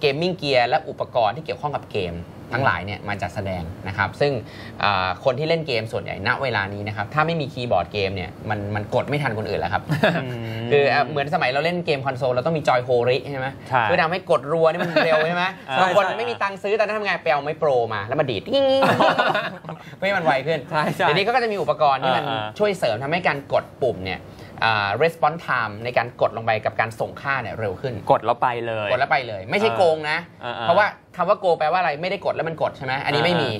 เกมมิ่งเกียร์และอุปกรณ์ที่เกี่ยวข้องกับเกมทั้งหลายเนี่ยมาจัดแสดงนะครับ ซึ่งอ่าคนที่เล่นเกมส่วนใหญ่ณเวลานี้นะครับ ถ้าไม่มีคีย์บอร์ดเกมเนี่ยมันมันกดไม่ทันคนอื่นแล้วครับ คืออะเหมือนสมัยเราเล่นเกมคอนโซลเราต้องมีจอยโฮริใช่ไหมใช่เพื่อทำให้กดรัวนี่มันเร็วใช่ไหมใช่บางคนใช่ไม่มีตังค์ซื้อตอนนั้นทำไงไปเอาไม้โปรมา แล้วมาดีดติ้งเพื่อให้มันไวขึ้นใช่ใช่เดี๋ยวนี้ก็จะมีอุปกรณ์ที่มันอ่าอ่าช่วยเสริมทำให้การกดปุ่มเนี่ยอ่า response time ในการกดลงไปกับการส่งค่าเนี่ยเร็วขึ้น กดแล้วไปเลย กดแล้วไปเลย ไม่ใช่เออโกงนะเออเออเพราะว่าคำว่าโกงแปลว่าอะไรไม่ได้กดแล้วมันกดใช่ไหมอันนี้ไม่มี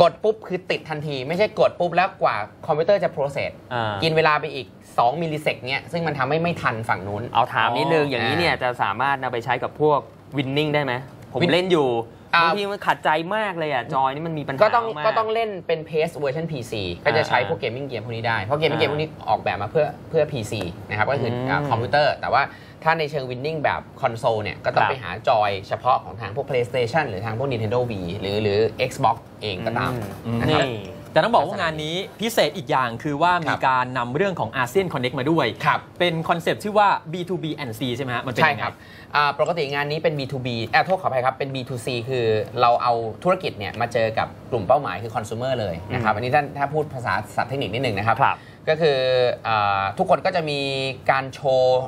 กดปุ๊บคือติดทันที ไม่ใช่กดปุ๊บแล้วกว่าคอมพิวเตอร์จะ process อ่ากินเวลาไปอีก 2 มิลลิเซกเนี่ยซึ่งมันทำให้ไม่ทันฝั่งนู้น เอาถามนิดนึงอ๋อออย่างนี้เนี่ยจะสามารถนำไปใช้กับพวกวินนิ่งได้ไหมผม Win- เล่นอยู่อ่า บางทีมันขัดใจมากเลยอะจอยนี่มันมีปัญหาก็ต้องมากก็ต้องเล่นเป็น PS เวอร์ชัน PC ก็จะใช้พวกเกมมิ่งเกมพวกนี้ได้ เพราะเกมมิ่งเกมอ่าพวกนี้ออกแบบมาเพื่อเพื่อ PC นะครับก็คืออมอ่าคอมพิวเตอร์ แต่ว่าถ้าในเชิงวินนิ่งแบบคอนโซลเนี่ยก็ต้องครับไปหาจอยเฉพาะของทางพวก PlayStation หรือทางพวก Nintendo Wii หรือหรือ Xbox เองก็ตามอืมนะครับนี่ แต่ต้องบอกว่างานนี้พิเศษอีกอย่างคือว่าคมีรับการนำเรื่องของอาเซียนคอนเน็กมาด้วยครับเป็นคอนเซปต์ชื่อว่า B2B and C ใช่ไหมฮะมันเป็นใช่ยังไงครับอ่าปกติงานนี้เป็น B2B แอบโทษขออภัยครับ เป็น B2C คือเราเอาธุรกิจเนี่ยมาเจอกับกลุ่มเป้าหมายคือคอน sumer เลยนะครับ อันนี้ท่านถ้าพูดภาษาศัพท์เทคนิคนิดหนึ่งนะครับครับ ก็คืออาทุกคนก็จะมีการโชว์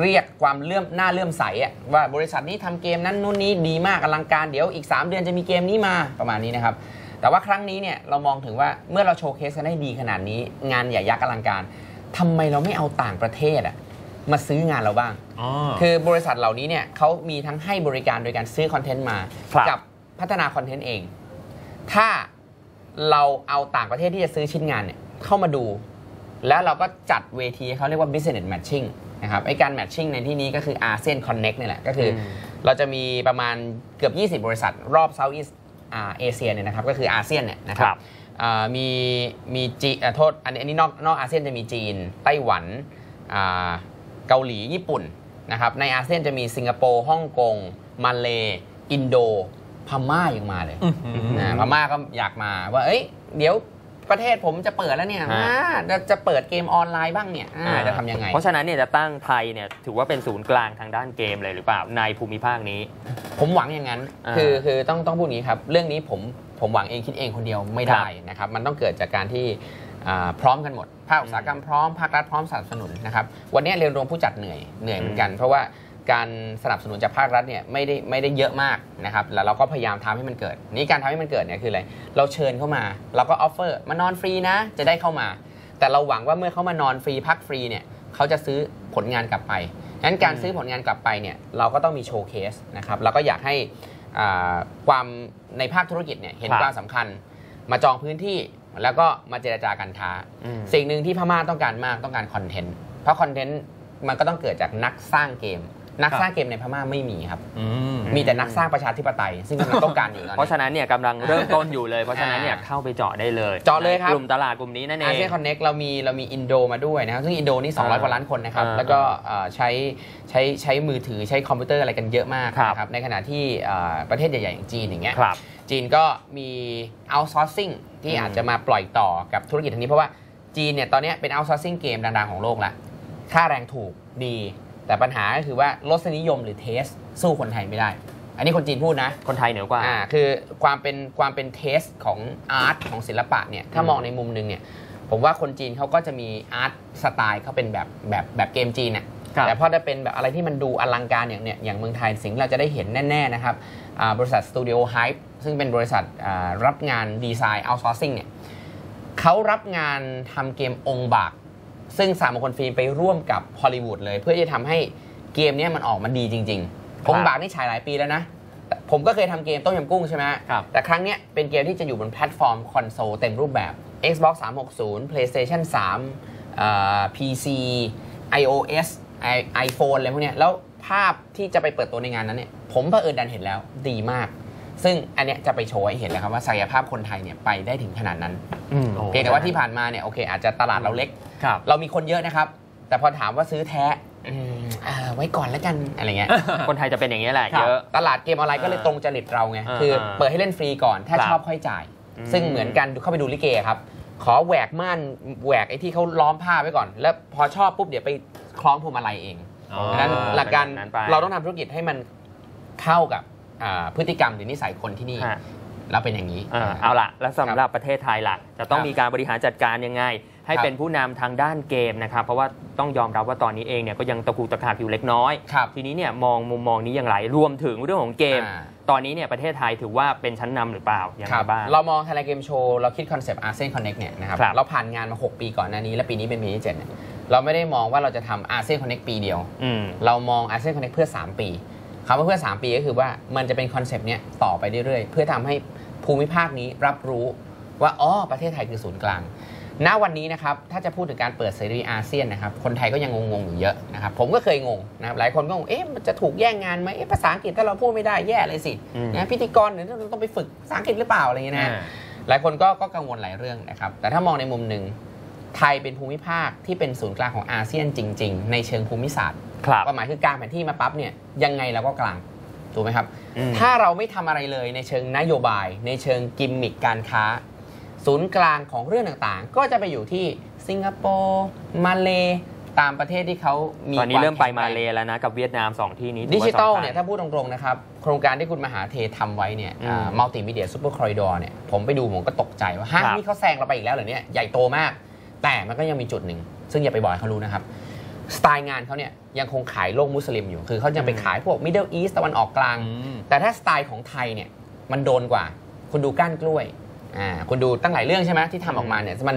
เรียกความเลื่อมหน้าเลื่อมใสอะว่าบริษัทนี้ทำเกมนั้นนู่นนี้ดีมากอลังการเดี๋ยวอีก 3 เดือนจะมีเกมนี้มาประมาณนี้นะครับ แต่ว่าครั้งนี้เนี่ยเรามองถึงว่าเมื่อเราโชว์เคสกันได้ดีขนาดนี้ งานใหญ่ยักษ์อลังการทำไมเราไม่เอาต่างประเทศอะมาซื้องานเราบ้างอ๋อคือบริษัทเหล่านี้เนี่ยเขามีทั้งให้บริการโดยการซื้อคอนเทนต์มาครับกับพัฒนาคอนเทนต์เอง ถ้าเราเอาต่างประเทศที่จะซื้อชิ้นงานเนี่ยเข้ามาดู แล้วเราก็จัดเวทีเขาเรียกว่า business matching นะครับไอการ matching ในที่นี้ก็คือ ASEAN Connect นี่แหละ ก็คืออมเราจะมีประมาณเกือบ 20 บริษัทรอบ Southeast อ่า เอเชียเนี่ยนะครับก็คืออาเซียนเนี่ยนะคครัรับบอ่ามีมีจีอ่าโทษอันนี้อันนี้นอกนอกอาเซียนจะมีจีน ไต้หวันอ่าเกาหลีญี่ปุ่นนะครับในอาเซียนจะมีสิงคโปร์ฮ่องกงมาเลอินโดพม่ายังมาเลยอื้อหือนะพม่าก็อยากมาว่าเอ้ยเดี๋ยว ประเทศผมจะเปิดแล้วเนี่ยฮะอ่าจะจะเปิดเกมออนไลน์บ้างเนี่ยอ่าจะทำยังไง เพราะฉะนั้นเนี่ยจะตั้งไทยเนี่ยถือว่าเป็นศูนย์กลางทางด้านเกมเลยหรือเปล่าในภูมิภาคนี้ ผมหวังอย่างนั้นอ่าคือคือต้องต้องพูดอย่างนี้ครับ เรื่องนี้ผมผมหวังเองคิดเองคนเดียวไม่ได้นะครับ มันต้องเกิดจากการที่อ่าพร้อมกันหมด ภาคอุตสาหกรรมพร้อม ภาครัฐพร้อมสนับสนุนนะครับ วันนี้เรียนรวมผู้จัดเหนื่อยเหนื่อยเหมือนกัน เพราะว่า การสนับสนุนจากภาครัฐเนี่ยไม่ได้ไม่ได้เยอะมากนะครับแล้วเราก็พยายามทำให้มันเกิด นี่การทำให้มันเกิดเนี่ยคืออะไรเราเชิญเข้ามา เราก็ออฟเฟอร์มานอนฟรีนะ จะได้เข้ามา แต่เราหวังว่าเมื่อเขามานอนฟรีพักฟรีเนี่ยเขาจะซื้อผลงานกลับไปงั้นการซื้อผลงานกลับไปเนี่ยเราก็ต้องมีโชว์เคสนะครับเราก็อยากให้อ่าความในภาคธุรกิจเนี่ยเห็นครับความสำคัญ มาจองพื้นที่แล้วก็มาเจรจาการค้าอืมสิ่งหนึ่งที่พม่าต้องการมากต้องการคอนเทนต์เพราะคอนเทนต์มันก็ต้องเกิดจากนักสร้างเกม นักครับสร้างเกมในพม่าไม่มีครับอืมมีแต่นักสร้างประชาธิปไตย ซึ่งกำลังต้องการอยู่ตอนเพราะนี้ฉะนั้นเนี่ยกำลังเริ่มต้นอยู่เลย เพราะฉะนั้นเนี่ยอ่าเข้าไปเจาะได้เลยเจาะเลยครับในกลุ่มตลาดกลุ่มนี้นั่นเออาเซียงนคอนเน็กเรามีเรามีอินโดมาด้วยนะครับ ซึ่งอินโดนี่ 200อ่ากว่าล้านคนนะครับอ่าแล้วก็เอ่อใช้ใช้ใช้มือถือใช้คอมพิวเตอร์อะไรกันเยอะมากครับนะครับในขณะที่เอ่อประเทศใหญ่ๆอย่างจีนอย่างเงี้ยครับจีนก็มี outsourcing ที่อืมอาจจะมาปล่อยต่อกับธุรกิจทางนี้เพราะว่าจีนเนี่ยตอนเนี้ยเป็น outsourcing เกมดังๆของโลกละค่าแรงถูกดี แต่ปัญหาก็คือว่ารสนิยมหรือเทสสู้คนไทยไม่ได้ อันนี้คนจีนพูดนะ คนไทยเหนือกว่าอ่าคือความเป็นความเป็นเทสของอาร์ตของศิลปะเนี่ยถ้ามองในมุมหนึงเนี่ยผมว่าคนจีนเขาก็จะมีอาร์ตสไตล์เขาเป็นแบบแบบแบบเกมจีนน่ะครับแต่พอจะเป็นแบบอะไรที่มันดูอลังการอย่างเนี่ยอย่างเมืองไทยสิ่งที่เราจะได้เห็นแน่ๆนะครับอ่าบริษัท Studio Hype ซึ่งเป็นบริษัทอ่ารับงานดีไซน์ outsourcing เนี่ยเขารับงานทำเกมองค์บาก ซึ่งสามมงคลฟิล์มไปร่วมกับฮอลลีวูดเลย เพื่อที่จะทำให้เกมเนี้มันออกมาดีจริงๆองค์บากนี่ฉายหลายปีแล้วนะ ผมก็เคยทำเกมต้มยำกุ้งใช่ไหมครับ แต่ครั้งเนี้ยเป็นเกมที่จะอยู่บนแพลตฟอร์มคอนโซลเต็มรูปแบบ Xbox 360 PlayStation 3อ่า PC iOS i- iPhone อะไรพวกเนี้ยแล้วภาพที่จะไปเปิดตัวในงานนั้นเนี่ยผมเผอิญดันเห็นแล้วดีมาก ซึ่งอันเนี้ยจะไปโชว์ให้เห็นแล้วครับว่าศักยภาพคนไทยเนี่ยไปได้ถึงขนาดนั้นอืมเพียงแต่ว่าที่ผ่านมาเนี่ยโอเค อาจจะตลาดเราเล็ก ครับ เรามีคนเยอะนะครับ แต่พอถามว่าซื้อแท้อืมอ่าไว้ก่อนแล้วกันอะไรเงี้ย คนไทยจะเป็นอย่างนี้ยแหละครับเยอะ ตลาดเกมออนไลน์ก็เลยอ่าตรงจริตเราไง อ่าคืออ่าเปิดให้เล่นฟรีก่อน ถ้าครับชอบค่อยจ่าย อืม ซึ่งเหมือนกันเข้าไปดูลิเกครับ ขอแหวกม่านแหวกไอ้ที่เขาล้อมผ้าไว้ก่อน แล้วพอชอบปุ๊บเดี๋ยวไปคล้องพวงมาลัยเองอ๋อดังนั้นหลักการเป็นแบบนั้นไปเราต้องทำธุรกิจให้มันเข้ากับอ่า พฤติกรรมหรือนิสัยคนที่นี่ฮะแล้วเป็นอย่างนี้เออเอาละแล้วสำหรับประเทศไทยล่ะ จะต้องครับมีการบริหารจัดการยังไง ให้ครับเป็นผู้นำทางด้านเกมนะครับ เพราะว่าต้องยอมรับว่าตอนนี้เองเนี่ยก็ยังตะกุกตะกักอยู่เล็กน้อยครับทีนี้เนี่ยมองมุมมองนี้อย่างไร รวมถึงเรื่องของเกมอ่าตอนนี้เนี่ยประเทศไทยถือว่าเป็นชั้นนำหรือเปล่าอย่างคไรรับบ้าง เรามองไทยแลนด์เกมโชว์เราคิดคอนเซปต์อาเซียนคอนเน็กเนี่ยนะครับครับเราผ่านงานมา 6 ปีก่อนหน้านี้ และปีนี้เป็นปีที่7เนี่ยเราไม่ได้มองว่าเราจะทำอาเซียนคอนเน็กปีเดียวอืมเรามองอาเซียนคอนเน็กเพื่อ 3 ปี คำว่าเพื่อ 3 ปีก็คือว่ามันจะเป็นคอนเซปต์เนี้ยต่อไปเรื่อยๆ เพื่อทำให้ภูมิภาคนี้รับรู้ว่าอ๋อประเทศไทยคือศูนย์กลาง ณวันนี้นะครับถ้าจะพูดถึงการเปิดเสรีอาเซียนนะครับคนไทยก็ยังงงๆอยู่เยอะนะครับผมก็เคยงงนะครับหลายคนก็งงเอ๊ะมันจะถูกแย่งงานไหมเอ๊ะภาษาอังกฤษถ้าเราพูดไม่ได้แย่เลยสิอืมนะพิธีกรเนี่ยต้องไปฝึกภาษาอังกฤษหรือเปล่าอะไรอย่างเงี้ยนะหลายคนก็ก็กังวลหลายเรื่องนะครับแต่ถ้ามองในมุมหนึ่งไทยเป็นภูมิภาคที่เป็นศูนย์กลางของอาเซียนจริง ๆ ในเชิงภูมิศาสตร์ ครับความหมายคือกลางแผนที่มาปั๊บเนี่ยยังไงเราก็กลางถูกไหมครับอืมถ้าเราไม่ทำอะไรเลยในเชิงนโยบาย ในเชิงกิมมิคการค้า ศูนย์กลางของเรื่องต่างๆ ก็จะไปอยู่ที่สิงคโปร์มาเลตามประเทศที่เขามีตอนนี้เริ่มไปควมาแข็งแรงเลแล้วนะ กับเวียดนามสองที่นี้ถือดิว่าจิตอลสำคัญเนี่ยถ้าพูดตรงๆนะครับ โครงการที่คุณมหาเททำไว้เนี่ยอืมมัลติมีเดียซูเปอร์คอริดอร์เนี่ยผมไปดูผมก็ตกใจว่าฮะครับนี่เขาแซงเราไปอีกแล้วเหรอเนี่ยใหญ่โตมาก แต่มันก็ยังมีจุดหนึ่ง ซึ่งอย่าไปบอกให้เขารู้นะครับ สไตล์งานเขาเนี่ยยังคงขายโลกมุสลิมอยู่ คือเขาจะไปขายพวกมิดเดิลอีสตะวันออกกลางอืมแต่ถ้าสไตล์ของไทยเนี่ยมันโดนกว่า คุณดูก้านกล้วยอ่าคุณดูตั้งหลายเรื่องใช่ไหมที่ทำออกมาเนี่ยมัน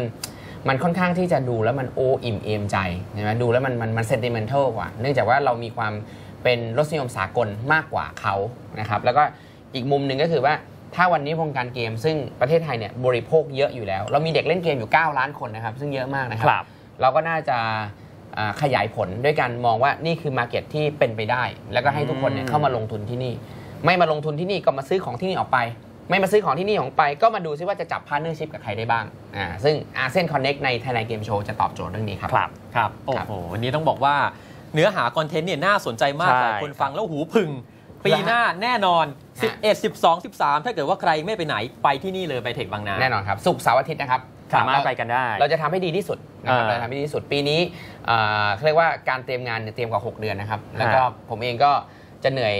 มันค่อนข้างที่จะดูแล้วมันโออิ่มเอมใจใช่ไหมดูแล้วมันมันมันเซนติเมนทัลกว่า เนื่องจากว่าเรามีความเป็นรสนิยมสากลมากกว่าเขานะครับแล้วก็อีกมุมหนึ่งก็คือว่าถ้าวันนี้วงการเกม ซึ่งประเทศไทยเนี่ยบริโภคเยอะอยู่แล้ว เรามีเด็กเล่นเกมอยู่ 9 ล้านคนนะครับ ซึ่งเยอะมากนะคครับรับ เราก็น่าจะอ่า ขยายผลด้วยการมองว่านี่คือมาเก็ตที่เป็นไปได้ แล้วก็ให้ทุกคนเนี่ยอืมเข้ามาลงทุนที่นี่ ไม่มาลงทุนที่นี่ก็มาซื้อของที่นี่ออกไป ไม่มาซื้อของที่นี่ออกไป ก็มาดูซิว่าจะจับพาร์เนอร์ชิพกับใครได้บ้างอ่าซึ่งอาเซียนคอนเน็กใน Thailand Game Show จะตอบโจทย์เรื่องนี้ครับครับครับโอ้โหวันนี้ต้องบอกว่าเนื้อหาคอนเทนต์เนี่ยน่าสนใจมากใช่หลายคนฟังแล้วหูพึ่งปีหน้าแน่นอนฮะ11 12 13 ถ้าเกิดว่าใครไม่ไปไหนไปที่นี่เลยไปเทคบางนาแน่นอนครับศุกร์เสาร์อาทิตย์นะครับ สามารถเไปกันได้ เราจะทำให้ดีที่สุดนะครับอ่าเราจะทำให้ดีที่สุดปีนี้อ่าเขาเรียกว่าการเตรียมงานเนี่ยเตรียมกว่า 6 เดือนนะครับ แล้วก็ฮะผมเองก็จะเหนื่อย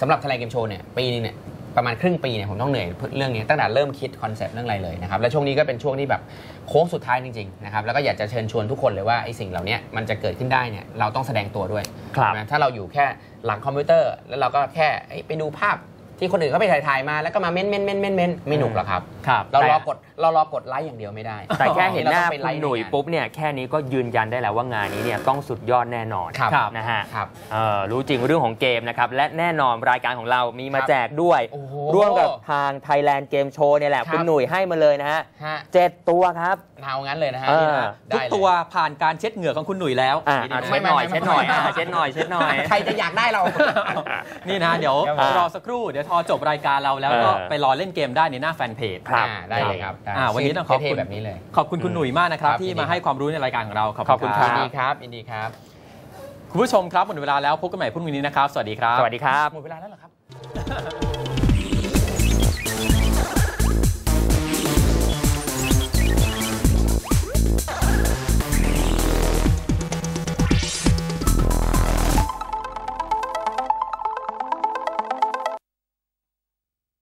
สำหรับทลายเกมโชว์เนี่ยปีนึงเนี่ยประมาณครึ่งปีเนี่ยผมต้องเหนื่อยเรื่องนี้ตั้งแต่เริ่มคิดคอนเซปต์เรื่องอะไรเลยนะครับและช่วงนี้ก็เป็นช่วงที่แบบโค้งสุดท้ายจริงๆนะครับแล้วก็อยากจะเชิญชวนทุกคนเลยว่าไอ้สิ่งเหล่านี้มันจะเกิดขึ้นได้เนี่ยเราต้องแสดงตัวด้วยครับนะถ้าเราอยู่แค่หลังคอมพิวเตอร์ แล้วเราก็แค่เอ้ยไปดูภาพ ที่คนอื่นเขาไปถ่ายๆมาแล้วก็มาเม้นเม้นเม้นเม้นเม้นไม่หนุกหรอกครับ ครับเรารแต่อกดเรารอกดไลค์อย่างเดียวไม่ได้ แต่แค่เห็นหน้าเราต้องไปไล่คุณหนุ่ยในงานปุ๊บเนี่ยแค่นี้ก็ยืนยันได้แล้วว่างานนี้เนี่ยต้องสุดยอดแน่นอนครับนะฮะครับเอ่อรู้จริงเรื่องของเกมนะครับและแน่นอนรายการของเรามีมาครับแจกด้วยโอ้โหร่วมกับทาง Thailand Game Show เนี่ยแหละครับคุณหนุ่ยให้มาเลยนะฮะฮะเจ็ดตัวครับเอางั้นเลยนะฮะเออนี่นะทุกได้เลยตัวผ่านการเช็ดเหงื่อของคุณหนุ่ยแล้วอะนี่อะนะเช็ดหน่อยไม่เช็ดหน่อยไม่ไม่อะเช็ดหน่อยเช็ดหน่อยใครจะอยากได้เรานี่นะเดี๋ยวครับผมรอสักครู่เดี๋ยวทอจบรายการเราแล้วก็เออไปรอเล่นเกมได้ในหน้าแฟนเพจครับอ่าได้เลยครับได้อ่าวันนี้ต้องขอบคุณเท่ๆแบบนี้เลยขอบคุณคุณหนุ่ยมากนะครับครับที่ยินดีมาให้ความรู้ในรายการของเราขอบคุณครัยิบนดีครับยินดีครับ คุณผู้ชมครับหมดเวลาแล้วพบกันใหม่พรุ่งนี้นะครับ สวัสดีครับ สวัสดีครับ หมดเวลาแล้วเหรอครับ